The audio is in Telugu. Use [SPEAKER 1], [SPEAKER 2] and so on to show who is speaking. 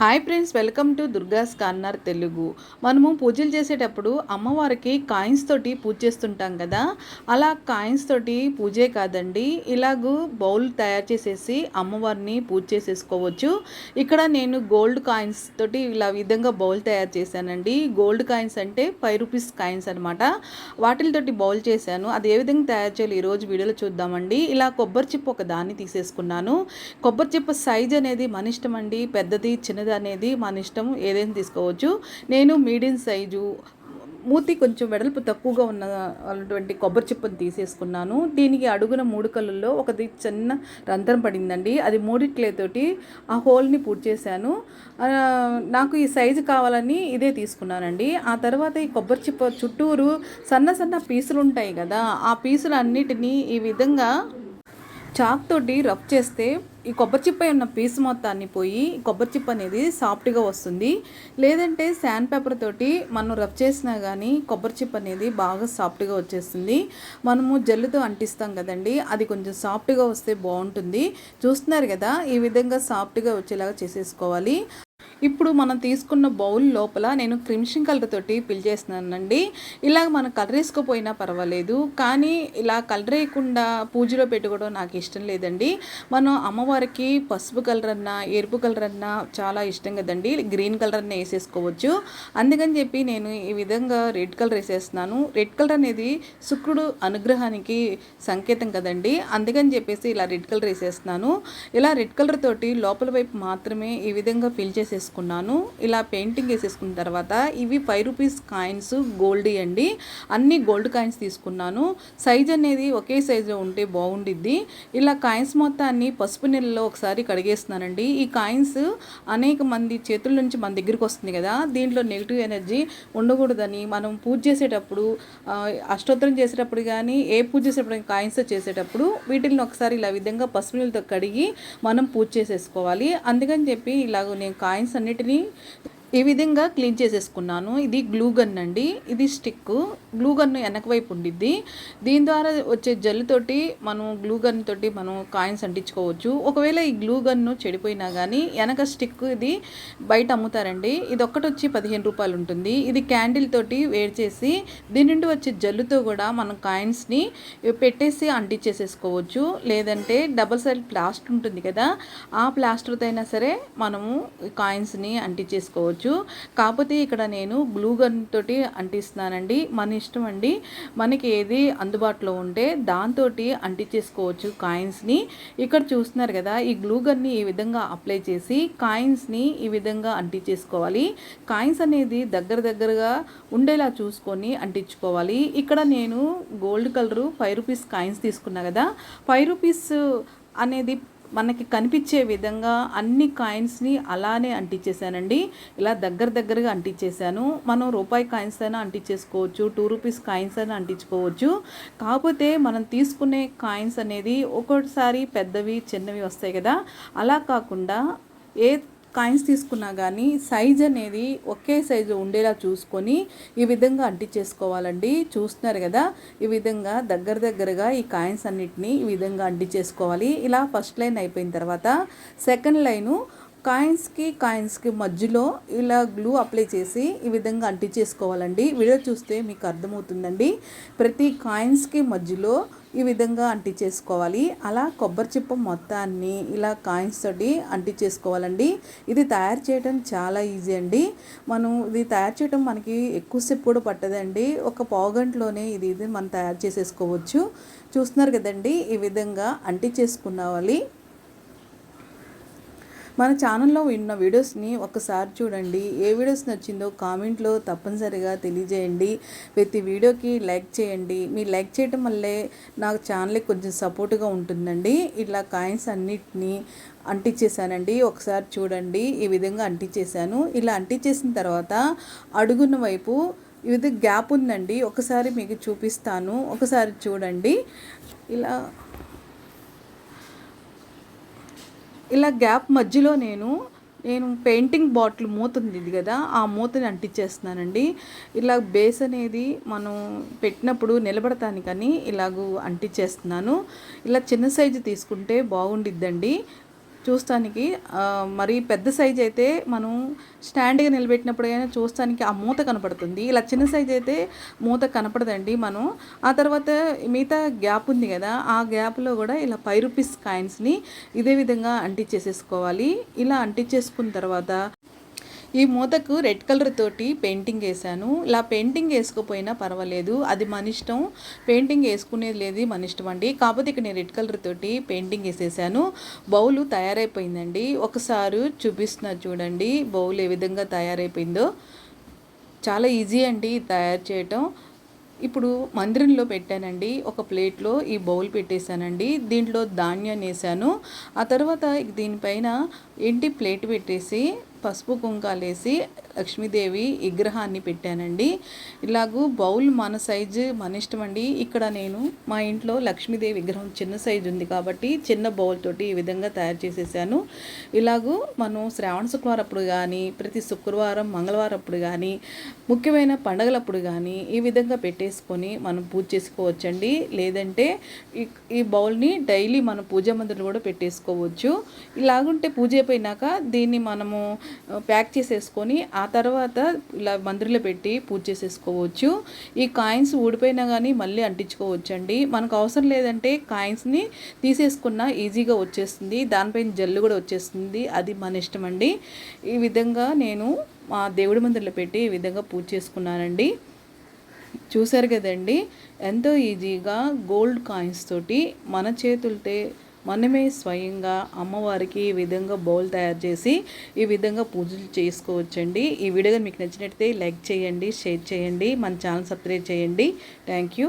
[SPEAKER 1] Hi friends welcome to Durga's corner Telugu. మనము పూజలు చేసేటప్పుడు అమ్మవారికి కాయిన్స్ తోటి పూజ చేస్తుంటాం కదా? అలా కాయిన్స్ తోటి పూజే కాదండి. ఇలాగూ బౌల్ తయారు చేసేసి అమ్మవారిని పూజ చేసేసుకోవచ్చు. ఇక్కడ నేను గోల్డ్ కాయిన్స్ తోటి ఇలా విధంగా బౌల్ తయారు చేశానండి. గోల్డ్ కాయిన్స్ అంటే ఫైవ్ రూపీస్ కాయిన్స్ అనమాట వాటితోటి బౌల్ చేశాను. అది ఏ విధంగా తయారు చేయాలి ఈరోజు వీడియోలో చూద్దామండి. ఇలా కొబ్బరి చిప్ప ఒక దాన్ని తీసేసుకున్నాను. కొబ్బరి చిప్ప సైజ్ అనేది మన ఇష్టం అండి పెద్దది చిన్నది అనేది మన ఇష్టం ఏదైనా తీసుకోవచ్చు. నేను మీడియం సైజు మూతి కొంచెం వెడల్పు తక్కువగా ఉన్న అటువంటి కొబ్బరి చిప్పని తీసేసుకున్నాను. దీనికి అడుగున మూడు కళ్ళల్లో ఒకది చిన్న రంధ్రం పడిందండి. అది మూడిట్లేతోటి ఆ హోల్ని పూర్తి చేశాను. నాకు ఈ సైజు కావాలని ఇదే తీసుకున్నానండి. ఆ తర్వాత ఈ కొబ్బరి చిప్ప చుట్టూరు సన్న సన్న పీసులు ఉంటాయి కదా ఆ పీసులు అన్నిటినీ ఈ విధంగా చాక్ తోటి రఫ్ చేస్తే ఈ కొబ్బరి చిప్ప ఉన్న పీస్ మొత్తాన్ని పోయి కొబ్బరి చిప్ప అనేది సాఫ్ట్గా వస్తుంది. లేదంటే శాండ్ పేపర్ తోటి మనం రబ్ చేసినా కానీ కొబ్బరి చిప్ప అనేది బాగా సాఫ్ట్గా వచ్చేస్తుంది. మనము జల్లుతో అంటిస్తాం కదండి అది కొంచెం సాఫ్ట్గా వస్తే బాగుంటుంది. చూస్తున్నారు కదా ఈ విధంగా సాఫ్ట్గా వచ్చేలాగా చేసేసుకోవాలి. ఇప్పుడు మనం తీసుకున్న బౌల్ లోపల నేను క్రిమిషన్ కలర్ తోటి ఫిల్ చేస్తున్నానండి. ఇలా మనం కలరేసుకుపోయినా పర్వాలేదు. కానీ ఇలా కలర్ వేయకుండా పూజలో పెట్టుకోవడం నాకు ఇష్టం లేదండి. మనం అమ్మవారికి పసుపు కలర్ అన్నా ఎరుపు కలర్ అన్నా చాలా ఇష్టం కదండి. గ్రీన్ కలర్ అన్న వేసేసుకోవచ్చు. అందుకని చెప్పి నేను ఈ విధంగా రెడ్ కలర్ వేసేస్తున్నాను. రెడ్ కలర్ అనేది శుక్రుడు అనుగ్రహానికి సంకేతం కదండి. అందుకని చెప్పేసి ఇలా రెడ్ కలర్ వేసేస్తున్నాను. ఇలా రెడ్ కలర్ తోటి లోపల వైపు మాత్రమే ఈ విధంగా ఫిల్ చేసేసి వేసేసుకున్నాను. ఇలా పెయింటింగ్ వేసేసుకున్న తర్వాత ఇవి ఫైవ్ రూపీస్ కాయిన్స్ గోల్డ్ అండి. అన్ని గోల్డ్ కాయిన్స్ తీసుకున్నాను. సైజ్ అనేది ఒకే సైజులో ఉంటే బాగుండిద్ది. ఇలా కాయిన్స్ మొత్తాన్ని పసుపు నీళ్ళలో ఒకసారి కడిగేస్తున్నానండి. ఈ కాయిన్స్ అనేక మంది చేతుల నుంచి మన దగ్గరికి వస్తుంది కదా దీంట్లో నెగిటివ్ ఎనర్జీ ఉండకూడదని మనం పూజ చేసేటప్పుడు అష్టోత్తరం చేసేటప్పుడు కానీ ఏ పూజ చేసేటప్పుడు కాయిన్స్ చేసేటప్పుడు వీటిని ఒకసారి ఇలా విధంగా పసుపు నీళ్ళతో కడిగి మనం పూజ చేసేసుకోవాలి. అందుకని చెప్పి ఇలాగ నేను కాయిన్స్ అన్నిటినీ ఈ విధంగా క్లీన్ చేసేసుకున్నాను. ఇది గ్లూ గన్ అండి. ఇది స్టిక్ గ్లూ గన్ వెనక వైపు ఉండిద్ది. దీని ద్వారా వచ్చే జల్లుతోటి మనం గ్లూ గన్ తోటి మనం కాయిన్స్ అంటించుకోవచ్చు. ఒకవేళ ఈ గ్లూ గన్ను చెడిపోయినా కానీ వెనక స్టిక్ ఇది బయట అమ్ముతారండి. ఇది ఒక్కటి వచ్చి పదిహేను రూపాయలు ఉంటుంది. ఇది క్యాండిల్ తోటి వేడి చేసి దీని నుండి వచ్చే జల్లుతో కూడా మనం కాయిన్స్ని పెట్టేసి అంటించేసేసుకోవచ్చు. లేదంటే డబల్ సైడ్ ప్లాస్టర్ ఉంటుంది కదా ఆ ప్లాస్టర్తో అయినా సరే మనము కాయిన్స్ని అంటించేసుకోవచ్చు. చేసుకోవచ్చు కాకపోతే ఇక్కడ నేను గ్లూ గన్ తోటి అంటిస్తున్నానండి. మన ఇష్టం అండి. మనకి ఏది అందుబాటులో ఉంటే దాంతో అంటించేసుకోవచ్చు కాయిన్స్ని ఇక్కడ చూస్తున్నారు కదా ఈ గ్లూ గన్ని ఈ విధంగా అప్లై చేసి కాయిన్స్ని ఈ విధంగా అంటించేసుకోవాలి. కాయిన్స్ అనేది దగ్గర దగ్గరగా ఉండేలా చూసుకొని అంటించుకోవాలి. ఇక్కడ నేను gold colour five rupees coins తీసుకున్నా కదా ఫైవ్ రూపీస్ అనేది మనకి కనిపించే విధంగా అన్ని కాయిన్స్ని అలానే అంటించేసానండి ఇలా దగ్గర దగ్గరగా అంటించేసాను మనం రూపాయి కాయిన్స్ అయినా అంటించేసుకోవచ్చు టూ రూపీస్ కాయిన్స్ అయినా అంటించుకోవచ్చు. కాకపోతే మనం తీసుకునే కాయిన్స్ అనేది ఒక్కొక్కసారి పెద్దవి చిన్నవి వస్తాయి కదా. అలా కాకుండా ఏ కాయిన్స్ తీసుకున్నా కానీ సైజ్ అనేది ఒకే సైజు ఉండేలా చూసుకొని ఈ విధంగా అంటించేసుకోవాలండి. చూస్తున్నారు కదా ఈ విధంగా దగ్గర దగ్గరగా ఈ కాయిన్స్ అన్నిటినీ ఈ విధంగా అంటించేసుకోవాలి. ఇలా ఫస్ట్ లైన్ అయిపోయిన తర్వాత సెకండ్ లైను కాయిన్స్కి కాయిన్స్కి మధ్యలో ఇలా గ్లూ అప్లై చేసి ఈ విధంగా అంటించేసుకోవాలండి. వీడియో చూస్తే మీకు అర్థమవుతుందండి. ప్రతి కాయిన్స్కి మధ్యలో ఈ విధంగా అంటించేసుకోవాలి. అలా కొబ్బరి చిప్ప మొత్తాన్ని ఇలా కాయిన్స్ తోటి అంటించేసుకోవాలండి. ఇది తయారు చేయడం చాలా ఈజీ అండి. మనం ఇది తయారు చేయడం మనకి ఎక్కువసేపు కూడా పట్టదండి. ఒక పావుగంటలోనే ఇది ఇది మనం తయారు చేసేసుకోవచ్చు. చూస్తున్నారు కదండి ఈ విధంగా అంటించేసుకున్నవాలి. మన ఛానల్లో ఉన్న వీడియోస్ని ఒకసారి చూడండి. ఏ వీడియోస్ నచ్చిందో కామెంట్లో తప్పనిసరిగా తెలియజేయండి. ప్రతి వీడియోకి లైక్ చేయండి. మీరు లైక్ చేయటం వల్లే నాకు ఛానల్కి కొంచెం సపోర్ట్గా ఉంటుందండి. ఇట్లా కాయిన్స్ అన్నిటినీ అంటించేసానండి ఒకసారి చూడండి. ఈ విధంగా అంటించేసాను ఇలా అంటించేసిన తర్వాత అడుగున్న వైపు ఇది గ్యాప్ ఉందండి. ఒకసారి మీకు చూపిస్తాను. ఒకసారి చూడండి. ఇలా ఇలా గ్యాప్ మధ్యలో నేను నేను పెయింటింగ్ బాటిల్ మూత ఉంది కదా ఆ మూతని అంటించేస్తున్నానండి. ఇలా బేస్ అనేది మనం పెట్టినప్పుడు నిలబడటానికని ఇలాగూ అంటించేస్తున్నాను. ఇలా చిన్న సైజు తీసుకుంటే బాగుండిద్దండి. చూస్తానికి మరి పెద్ద సైజ్ అయితే మనం స్టాండ్గా నిలబెట్టినప్పుడు అయినా చూస్తానికి ఆ మూత కనపడుతుంది. ఇలా చిన్న సైజ్ అయితే మూత కనపడదండి మనం. ఆ తర్వాత మిగతా గ్యాప్ ఉంది కదా ఆ గ్యాప్లో కూడా ఇలా ఫైవ్ రూపీస్ కాయిన్స్ని ఇదే విధంగా అంటించేసేసుకోవాలి ఇలా అంటించేసుకున్న తర్వాత ఈ మూతకు రెడ్ కలర్ తోటి పెయింటింగ్ వేసాను ఇలా పెయింటింగ్ వేసుకోపోయినా పర్వాలేదు. అది మన ఇష్టం. పెయింటింగ్ వేసుకునేది లేదు మన ఇష్టం అండి. కాకపోతే ఇక్కడ నేను రెడ్ కలర్ తోటి పెయింటింగ్ వేసేసాను. బౌలు తయారైపోయిందండి. ఒకసారి చూపిస్తున్నా చూడండి. బౌల్ ఏ విధంగా తయారైపోయిందో. చాలా ఈజీ అండి తయారు చేయటం. ఇప్పుడు మందిరంలో పెట్టానండి. ఒక ప్లేట్లో ఈ బౌల్ పెట్టేశానండి. దీంట్లో ధాన్యాన్ని వేసాను ఆ తర్వాత దీనిపైన ఎండి ప్లేట్ పెట్టేసి పసుపు కుంకాలు వేసి లక్ష్మీదేవి విగ్రహాన్ని పెట్టానండి. ఇలాగూ బౌల్ మన సైజు మన ఇష్టం అండి. ఇక్కడ నేను మా ఇంట్లో లక్ష్మీదేవి విగ్రహం చిన్న సైజు ఉంది కాబట్టి చిన్న బౌల్ తోటి ఈ విధంగా తయారు చేసేసాను. ఇలాగూ మనం శ్రావణ శుక్రవారం అప్పుడు కానీ ప్రతి శుక్రవారం మంగళవారం అప్పుడు కానీ ముఖ్యమైన పండగలప్పుడు కానీ ఈ విధంగా పెట్టేసుకొని మనం పూజ చేసుకోవచ్చండి. లేదంటే ఈ బౌల్ని డైలీ మనం పూజా మందిరం కూడా పెట్టేసుకోవచ్చు. ఇలాగుంటే పూజ అయిపోయినాక దీన్ని మనము ప్యాక్ చేసేసుకొని ఆ తర్వాత ఇలా మందిరిలో పెట్టి పూజ చేసేసుకోవచ్చు. ఈ కాయిన్స్ ఊడిపోయినా కానీ మళ్ళీ అంటించుకోవచ్చు అండి మనకు అవసరం లేదంటే కాయిన్స్ని తీసేసుకున్న ఈజీగా వచ్చేస్తుంది. దానిపైన జల్లు కూడా వచ్చేస్తుంది. అది మన ఇష్టం అండి ఈ విధంగా నేను మా దేవుడి మందిర్లో పెట్టి ఈ విధంగా పూజ చేసుకున్నానండి. చూశారు కదండి? ఎంతో ఈజీగా గోల్డ్ కాయిన్స్ తోటి మన చేతులతో మనమే స్వయంగా అమ్మవారికి ఈ విధంగా బౌల్ తయారు చేసి ఈ విధంగా పూజలు చేసుకోవచ్చండి. ఈ వీడియో మీకు నచ్చినట్లయితే లైక్ చేయండి షేర్ చేయండి మన ఛానల్ సబ్స్క్రైబ్ చేయండి. Thank you.